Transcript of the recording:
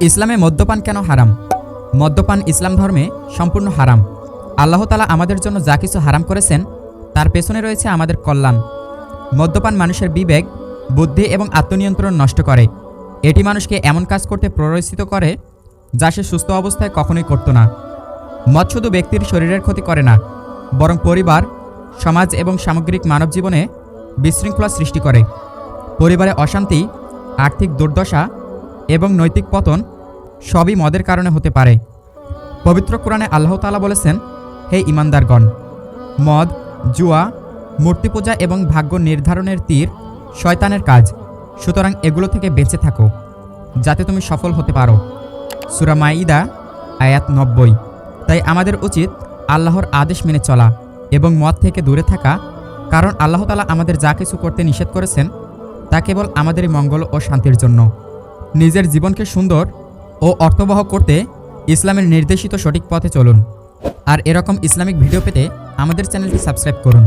ইসলামে মদ্যপান কেন হারাম? মদ্যপান ইসলাম ধর্মে সম্পূর্ণ হারাম। আল্লাহ তালা আমাদের জন্য যা কিছু হারাম করেছেন, তার পেছনে রয়েছে আমাদের কল্যাণ। মদ্যপান মানুষের বিবেক, বুদ্ধি এবং আত্মনিয়ন্ত্রণ নষ্ট করে। এটি মানুষকে এমন কাজ করতে প্ররোচিত করে, যা সে সুস্থ অবস্থায় কখনোই করত না। মদ শুধু ব্যক্তির শরীরের ক্ষতি করে না, বরং পরিবার, সমাজ এবং সামগ্রিক মানব জীবনে বিশৃঙ্খলা সৃষ্টি করে। পরিবারে অশান্তি, আর্থিক দুর্দশা এবং নৈতিক পতন সবই মদের কারণে হতে পারে। পবিত্র কোরআনে আল্লাহ তাআলা বলেছেন, হে ইমানদারগণ মদ, জুয়া, মূর্তি পূজা এবং ভাগ্য নির্ধারণের তীর শয়তানের কাজ। সুতরাং এগুলো থেকে বেঁচে থাকো, যাতে তুমি সফল হতে পারো। সুরা মাইদা আয়াত নব্বই। তাই আমাদের উচিত আল্লাহর আদেশ মেনে চলা এবং মদ থেকে দূরে থাকা, কারণ আল্লাহ তালা আমাদের যা কিছু করতে নিষেধ করেছেন, তা কেবল আমাদেরই মঙ্গল ও শান্তির জন্য। নিজের জীবনকে সুন্দর ও অর্থবহ করতে ইসলামের নির্দেশিত সঠিক পথে চলুন। আর এরকম ইসলামিক ভিডিও পেতে আমাদের চ্যানেলটি সাবস্ক্রাইব করুন।